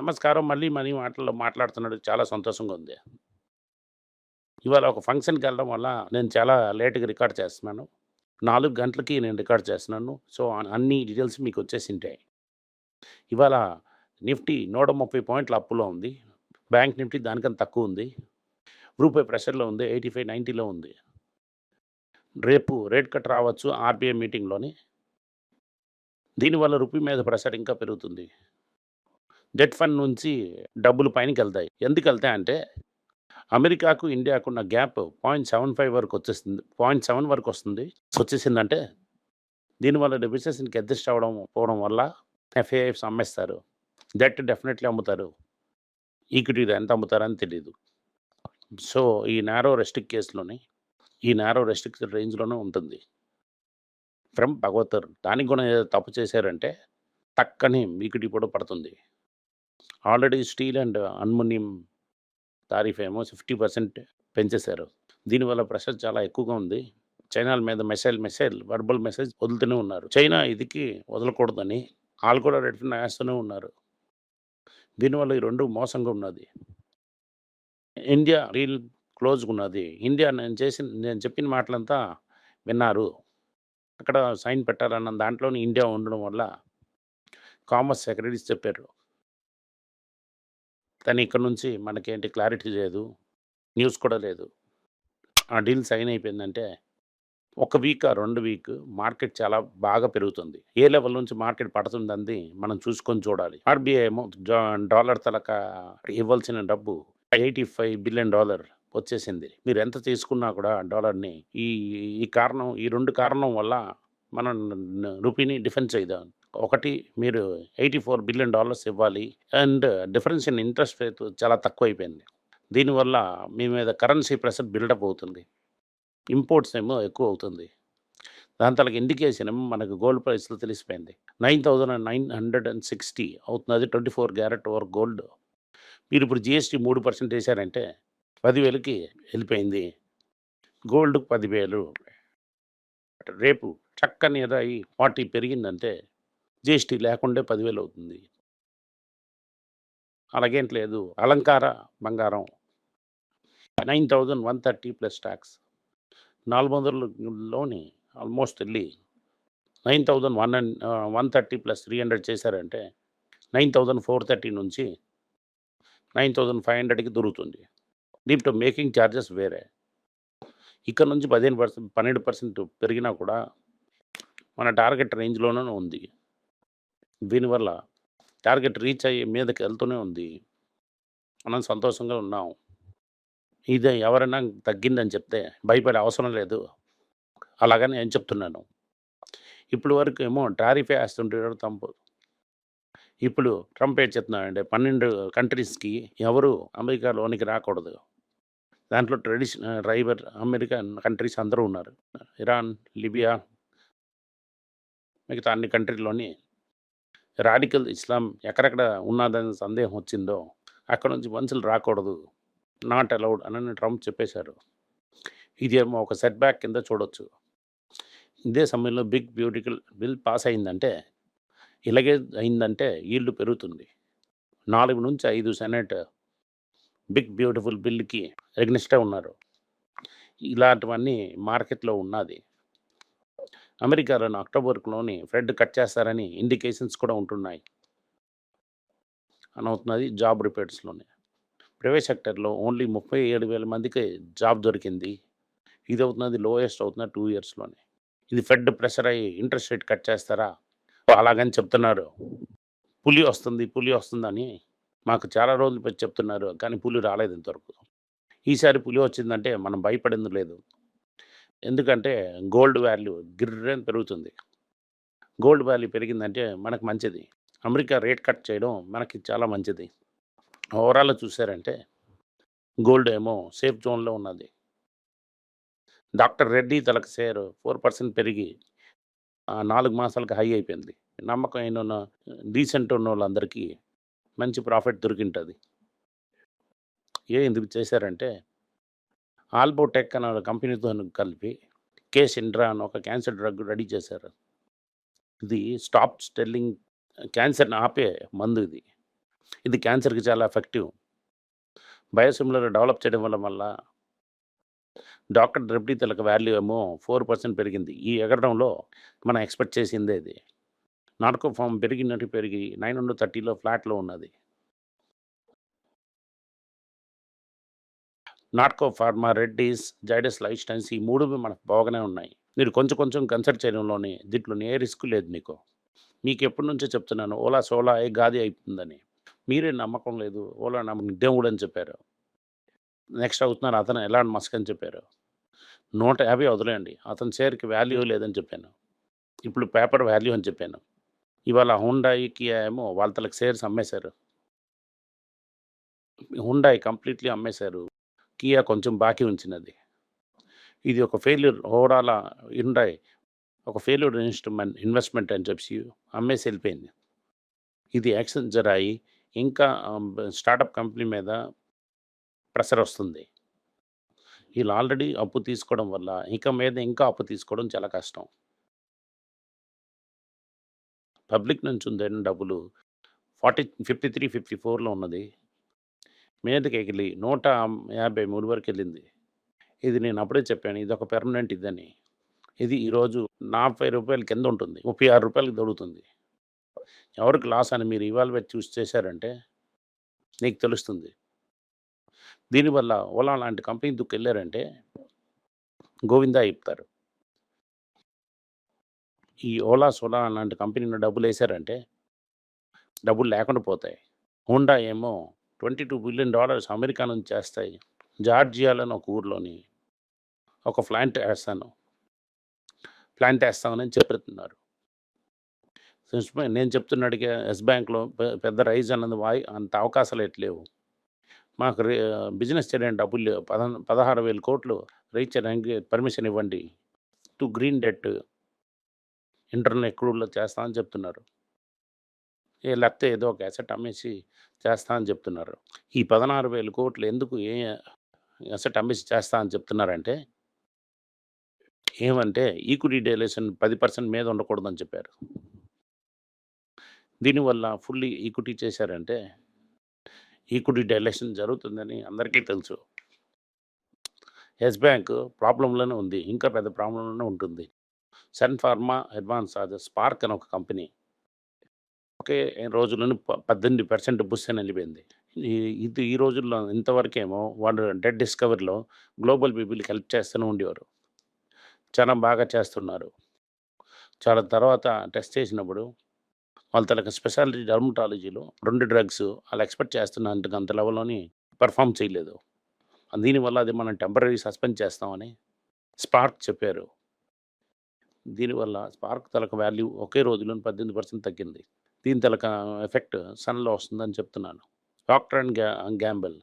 నమస్కారం. మళ్ళీ మనీ మాటల్లో మాట్లాడుతున్నాడు. చాలా సంతోషంగా ఉంది. ఇవాళ ఒక ఫంక్షన్కి వెళ్ళడం వల్ల నేను చాలా లేట్‌గా రికార్డ్ చేస్తున్నాను. నాలుగు గంటలకి నేను రికార్డ్ చేస్తున్నాను. సో, అన్ని డీటెయిల్స్ మీకు మీకొచ్చేసుంటాయి. ఇవాళ నిఫ్టీ 130 పాయింట్ల అప్పులో ఉంది. బ్యాంక్ నిఫ్టీ దానికన్నా తక్కువుంది. రూపాయి ప్రెషర్‌లో ఉంది. 85, 90లో ఉంది. రేపు రేట్ కట్ రావచ్చు ఆర్‌బీఐ మీటింగ్‌లోని. దీనివల్ల రూపీ మీద ప్రెషర్ ఇంకా పెరుగుతుంది. డెట్ ఫండ్ నుంచి డబ్బులు పైకి వెళ్తాయి ఎందుకు వెళ్తాయి అంటే అమెరికాకు, ఇండియాకున్న గ్యాప్ 0.75 వరకు వచ్చేస్తుంది. 0.7 వరకొస్తుంది. వచ్చేసిందంటే దీనివల్ల డెప్రిసియేషన్‌కి అడ్జస్ట్ అవ్వడం పోవడం వల్ల ఎఫ్ఏఎఫ్స్ అమ్మేస్తారు. డెట్ డెఫినెట్‌లీ అమ్ముతారు. ఈక్విటీ ఎంత అమ్ముతారని తెలీదు. సో, ఈ నేరో రెస్ట్రిక్ట్ కేసులోని ఈ నేరో రెస్ట్రిక్టెడ్ రేంజ్‌లోనే ఉంటుంది. ఫ్రమ్ భగవత్ దానికి కూడా ఏదో తప్పు చేశారంటే తక్కని ఈక్విటీ కూడా పడుతుంది. Already steel and aluminium tariff ఏమో 50% పెంచేశారు. దీనివల్ల ప్రెషర్ చాలా ఎక్కువగా ఉంది. చైనాల మీద మెసైల్ మెసైల్ వర్బల్ మెసేజ్ వదులుతూనే ఉన్నారు. చైనా ఇదికి వదలకూడదని వాళ్ళు కూడా రెడ్ వేస్తూనే ఏస్తూనే ఉన్నారు. దీనివల్ల ఈ రెండు మోసంగా ఉన్నది. ఇండియా రీల్ క్లోజ్గా ఉన్నది ఇండియా నేను చేసిన నేను చెప్పిన మాటలంతా విన్నారు. అక్కడ సైన్ పెట్టాలన్న దాంట్లోనే ఇండియా ఉండడం వల్ల కామర్స్ సెక్రటరీస్ చెప్పారు. కానీ ఇక్కడ నుంచి మనకేంటి క్లారిటీ లేదు. న్యూస్ కూడా లేదు. ఆ డీల్ సైన్ అయిపోయిందంటే ఒక వీక్ రెండు వీక్ మార్కెట్ చాలా బాగా పెరుగుతుంది. ఏ లెవెల్ నుంచి మార్కెట్ పడుతుందంది మనం చూసుకొని చూడాలి. ఆర్‌బీఐ డాలర్ తలకా ఇవ్వాల్సిన డబ్బు $85 బిలియన్ డాలర్ వచ్చేసింది. మీరు ఎంత తీసుకున్నా కూడా డాలర్‌ని ఈ ఈ కారణం ఈ రెండు కారణం వల్ల మనం రూపీని డిఫెండ్ చేద్దాం ఒకటి మీరు $84 బిలియన్ డాలర్స్ ఇవ్వాలి. And difference in interest rate చాలా తక్కువైపోయింది. దీనివల్ల మీ మీద కరెన్సీ ప్రెషర్ బిల్డప్ అవుతుంది. ఇంపోర్ట్స్ ఏమో ఎక్కువ అవుతుంది దాని తలకి ఇండికేషన్ ఏమో మనకు గోల్డ్ ప్రైస్‌లో తెలిసిపోయింది. 9960 అవుతున్నది 24 క్యారెట్ ఓవర్ గోల్డ్. మీరు ఇప్పుడు జిఎస్టీ మూడు పర్సెంట్ వేశారంటే పదివేలకి వెళ్ళిపోయింది గోల్డ్ పదివేలు రేపు చక్కని ఏదో అయి 40 పెరిగిందంటే జిఎస్టీ లేకుండా పదివేలు అవుతుంది అలాగేం లేదు. అలంకార బంగారం nine thousand one thirty plus tax. నాలుగు వందలలోని ఆల్మోస్ట్ వెళ్ళి nine thousand one and one thirty plus three hundred చేశారంటే నైన్ థౌజండ్ ఫోర్ థర్టీ నుంచి నైన్ థౌజండ్ ఫైవ్ హండ్రెడ్కి దొరుకుతుంది. దీంట్లో మేకింగ్ ఛార్జెస్ వేరే. ఇక్కడ నుంచి పదిహేను పర్సెంట్ పన్నెండు పర్సెంట్ పెరిగినా కూడా మన టార్గెట్ రేంజ్లోనే ఉంది. దీనివల్ల టార్గెట్ రీచ్ అయ్యి మీదకి వెళ్తూనే ఉంది. మనం సంతోషంగా ఉన్నాం. ఇది ఎవరైనా తగ్గిందని చెప్తే భయపడే అవసరం లేదు. అలాగని నేను చెప్తున్నాను. ఇప్పుడు వరకు ఏమో టారిఫే ఏస్తుంటాడు ట్రంప్. ఇప్పుడు ట్రంప్ ఏం చెప్తున్నాడంటే 12 కంట్రీస్‌కి ఎవరు అమెరికాలోనికి రాకూడదు. దాంట్లో ట్రెడిషన్ రైబర్ అమెరికన్ కంట్రీస్ అందరూ ఉన్నారు. ఇరాన్, లిబియా మిగతా అన్ని కంట్రీలోని రాడికల్ ఇస్లాం ఎక్కడెక్కడ ఉన్నాదని సందేహం వచ్చిందో అక్కడి నుంచి మనుషులు రాకూడదు. నాట్ అలౌడ్ అని ట్రంప్ చెప్పేశారు. ఇదేమో ఒక సెట్ బ్యాక్ కింద చూడొచ్చు. ఇదే సమయంలో బిగ్ బ్యూటికల్ బిల్ పాస్ అయిందంటే ఇలాగే అయిందంటే ఈల్డ్ పెరుగుతుంది. 4-5 సెనేట్ బిగ్ బ్యూటిఫుల్ బిల్‌కి ఎగ్నెస్టే ఉన్నారు. ఇలాంటివన్నీ మార్కెట్‌లో ఉన్నాది. అమెరికాలోని అక్టోబర్‌లోని ఫెడ్ కట్ చేస్తారని ఇండికేషన్స్ కూడా ఉంటున్నాయి. అనవుతున్నది జాబ్ రిపేర్స్లోనే ప్రైవేట్ సెక్టార్‌లో ఓన్లీ ముప్పై ఏడు వేల మందికి జాబ్ దొరికింది. ఇది అవుతున్నది లోయెస్ట్ అవుతున్న టూ ఇయర్స్‌లోనే. ఇది ఫెడ్ ప్రెషర్ అయ్యి ఇంట్రెస్ట్ రేట్ కట్ చేస్తారా? అలాగని చెప్తున్నారు. పులి వస్తుంది, పులి వస్తుందని మాకు చాలా రోజులు పెట్టి చెప్తున్నారు. కానీ పులి రాలేదు ఇంతవరకు. ఈసారి పులి వచ్చిందంటే మనం భయపడింది లేదు. ఎందుకంటే గోల్డ్ వాల్యూ గిర్రని పెరుగుతుంది. గోల్డ్ వాల్యూ పెరిగిందంటే మనకు మంచిది. అమెరికా రేట్ కట్ చేయడం మనకి చాలా మంచిది. ఓవరాల్ చూసారంటే గోల్డ్ ఏమో సేఫ్ జోన్‌లో ఉన్నది. డాక్టర్ రెడ్డి తలకు షేర్ ఫోర్ పర్సెంట్ పెరిగి నాలుగు మాసాలకు హై అయిపోయింది. నమ్మకం అయిన డీసెంట్ ఉన్నోళ్ళందరికీ మంచి ప్రాఫిట్ దొరికింటుంది ఏ ఎందుకు చేశారంటే ఆల్బోటెక్ అనే కంపెనీతోని కలిపి కేసిండ్రా అని ఒక క్యాన్సర్ డ్రగ్ రెడీ చేశారు. ఇది స్టాప్ స్టెల్లింగ్ క్యాన్సర్‌ని ఆపే మందు ఇది. ఇది క్యాన్సర్‌కి చాలా ఎఫెక్టివ్. బయోసిమిలర్ డెవలప్ చేయడం వల్ల వల్ల డాక్టర్ రెప్టితలకు వాల్యూ ఏమో ఫోర్ పర్సెంట్ పెరిగింది. ఈ ఎగరడంలో మనం ఎక్స్‌పెక్ట్ చేసిందే ఇది. నార్కో ఫార్మ్ పెరిగినట్టు పెరిగి 930లో ఫ్లాట్‌లో ఉన్నది. Natco pharma, Reddy's, Zydus life styles ఈ మూడు మనకు బాగానే ఉన్నాయి. మీరు కొంచెం కొంచెం కన్సల్ట్ చేయడంలోనే దీంట్లో ఏ రిస్క్ లేదు మీకు. ఎప్పటి నుంచో చెప్తున్నాను ఓలా సోలా ఏ గాది అయితుందని. మీరే నమ్మకం లేదు. ఓలా నమ్మకం దేవుడని చెప్పారు. నెక్స్ట్ అవుతున్నారు అతను ఎలాన్ మస్క్ అని చెప్పారు. 150 వదిలేయండి. అతని షేర్‌కి వాల్యూ లేదని చెప్పాను. ఇప్పుడు పేపర్ వాల్యూ అని చెప్పాను. ఇవాళ హుండాయికి కియా ఏమో వాళ్ళ తలకు షేర్స్ అమ్మేశారు. హుండాయి కంప్లీట్‌లీ అమ్మేశారు. కియా కొంచెం బాకీ ఉంచినది. ఇది ఒక ఫెయిల్యూర్ ఓవరాల్ హుండాయ్ ఒక ఫెయిల్యూర్ ఇన్‌స్ట్రుమెంట్ ఇన్వెస్ట్‌మెంట్ అని చెప్పి అమ్మేసి వెళ్ళిపోయింది ఇది యాక్సిడెంట్ జరాయి ఇంకా స్టార్టప్ కంపెనీ మీద ప్రెషర్ వస్తుంది. వీళ్ళు ఆల్రెడీ అప్పు తీసుకోవడం వల్ల ఇంకా మీద ఇంకా అప్పు తీసుకోవడం చాలా కష్టం. పబ్లిక్ నుంచి ఉందైన డబ్బులు 40 53, 54లో ఉన్నది. మీదకెగిలి 153 వరకెళ్ళింది. ఇది నేను అప్పుడే చెప్పాను. ఇది ఒక పెర్మనెంట్ ఇదని. ఇది ఈరోజు నలభై రూపాయల కింద ఉంటుంది. ముప్పై ఆరు రూపాయలకి దొరుకుతుంది. ఎవరికి లాస్ అని మీరు ఇవాల్వేట్ చూసి చేశారంటే నీకు తెలుస్తుంది. దీనివల్ల ఓలా లాంటి కంపెనీ దుక్కెళ్ళారంటే గోవిందా చెప్తారు. ఈ ఓలా, సోలా లాంటి కంపెనీలో డబ్బులు వేసారంటే డబ్బులు లేకుండా పోతాయి. హుండా ఏమో $22 బిలియన్ అమెరికా నుంచి చేస్తాయి. జార్జియాలోని ఒక ఊర్లోని ఒక ప్లాంట్ వేస్తాను ప్లాంట్ వేస్తామని చెప్తున్నారు. నేను చెప్తున్నట్టుగా ఎస్ బ్యాంక్‌లో పెద్ద రైజ్ అన్నది వాయి అంత అవకాశాలు ఎట్లేవు మాకు బిజినెస్ చేయడానికి డబ్బులు లేవు. పదన్ 16,000,00,00,000 రైజ్ చేయడానికి పర్మిషన్ ఇవ్వండి. టు గ్రీన్ డెట్ ఇంటర్నల్ ఎక్రూల్‌లో చేస్తామని చెప్తున్నారు. ఏ లేకపోతే ఏదో ఒక అసెట్ అమ్మేసి చేస్తా అని చెప్తున్నారు. ఈ 16,000,00,00,000 ఎందుకు ఏ అసెట్ అమ్మేసి చేస్తా అని చెప్తున్నారంటే ఏమంటే ఈక్విటీ డైలేషన్ పది పర్సెంట్ మీద ఉండకూడదని చెప్పారు. దీనివల్ల ఫుల్లీ ఈక్విటీ చేశారంటే ఈక్విటీ డైలేషన్ జరుగుతుందని అందరికీ తెలుసు. ఎస్ బ్యాంక్ ప్రాబ్లంలోనే ఉంది. ఇంకా పెద్ద ప్రాబ్లంలోనే ఉంటుంది. సన్ ఫార్మా అడ్వాన్స్ అది స్పార్క్ అని ఒక కంపెనీ. ఒకే రోజులోనే ప 18% బుస్ ఈ ఇది ఈ రోజుల్లో ఇంతవరకేమో వాళ్ళు డెడ్ డిస్కవరీలో గ్లోబల్ పీపుల్‌కి హెల్ప్ చేస్తూనే ఉండేవారు. చాలా బాగా చేస్తున్నారు. చాలా తర్వాత టెస్ట్ చేసినప్పుడు వాళ్ళ తనకు స్పెషాలిటీ డర్మటాలజీలో రెండు డ్రగ్స్ వాళ్ళు ఎక్స్‌పెక్ట్ చేస్తున్నంత అంత లెవెల్‌లోని పెర్ఫార్మ్ చేయలేదు. దీనివల్ల అది మనం టెంపరీ సస్పెండ్ చేస్తామని స్పార్క్ చెప్పారు. దీనివల్ల స్పార్క్ తలకు వాల్యూ ఒకే రోజులో పద్దెనిమిది పర్సెంట్ తగ్గింది. దీని తలక ఎఫెక్ట్ సన్‌లో వస్తుందని చెప్తున్నాను. డాక్టర్ అండ్ గ్యా గ్యాంబుల్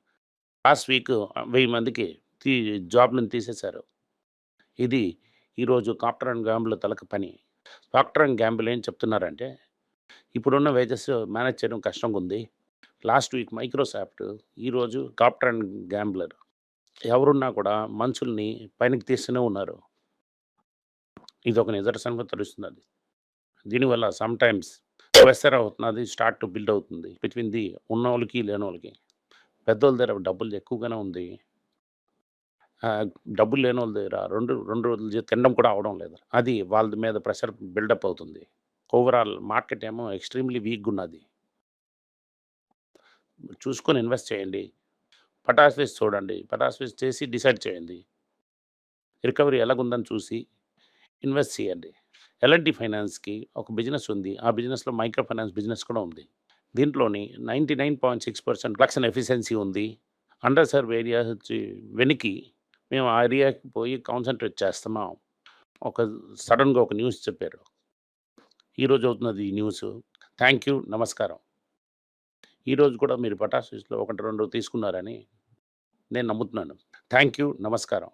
లాస్ట్ వీక్ వెయ్యి మందికి తీ జాబ్‌లను తీసేశారు. ఇది ఈరోజు కాప్టర్ అండ్ గ్యాంబుల్ తలక పని. డాక్టర్ అండ్ గ్యాంబుల్ ఏం చెప్తున్నారంటే ఇప్పుడున్న వేజెస్ మేనేజ్ చేయడం కష్టంగా ఉంది. లాస్ట్ వీక్ మైక్రోసాఫ్ట్ ఈరోజు కాప్టర్ అండ్ గ్యాంబ్లర్ ఎవరున్నా కూడా మనుషుల్ని పైనకి తీస్తూనే ఉన్నారు. ఇది ఒక నిదర్శనంగా తెలుస్తుంది దీనివల్ల సమ్‌టైమ్స్ ప్రెషర్ అవుతున్నది. స్టార్ట్ టు బిల్డ్ అవుతుంది. బిట్వీన్ ది ఉన్నోళ్ళకి, లేనోళ్ళకి. పెద్దోళ్ళ దగ్గర డబ్బులు ఎక్కువగానే ఉంది. డబ్బులు డబ్బులు లేనోళ్ళ దగ్గర 2, 2 రోజులు తినడం కూడా అవడం లేదు. అది వాళ్ళ మీద ప్రెషర్ బిల్డప్ అవుతుంది. ఓవరాల్ మార్కెట్ ఏమో ఎక్స్‌ట్రీమ్‌లీ వీక్‌గున్నది. చూసుకొని ఇన్వెస్ట్ చేయండి. పటాస్ చూడండి. పటాస్ చేసి డిసైడ్ చేయండి. రికవరీ ఎలాగుందని చూసి ఇన్వెస్ట్ చేయండి. ఎల్ఎన్టీ ఫైనాన్స్‌కి ఒక బిజినెస్ ఉంది. ఆ బిజినెస్‌లో మైక్రో ఫైనాన్స్ బిజినెస్ కూడా ఉంది. దీంట్లోని 99.6% కలెక్షన్ ఎఫిషియన్సీ ఉంది. అండర్ సర్వ్ ఏరియా వచ్చి వెనక్కి మేము ఆ ఏరియాకి పోయి కాన్సన్ట్రేట్ చేస్తున్నాం. ఒక సడన్గా ఒక న్యూస్ చెప్పారు. ఈరోజు అవుతున్నది ఈ న్యూస్ థ్యాంక్ యూ. నమస్కారం. ఈరోజు కూడా మీరు పటాస్ వేస్‌లో 1, 2 తీసుకున్నారని నేను నమ్ముతున్నాను. Thank you. నమస్కారం.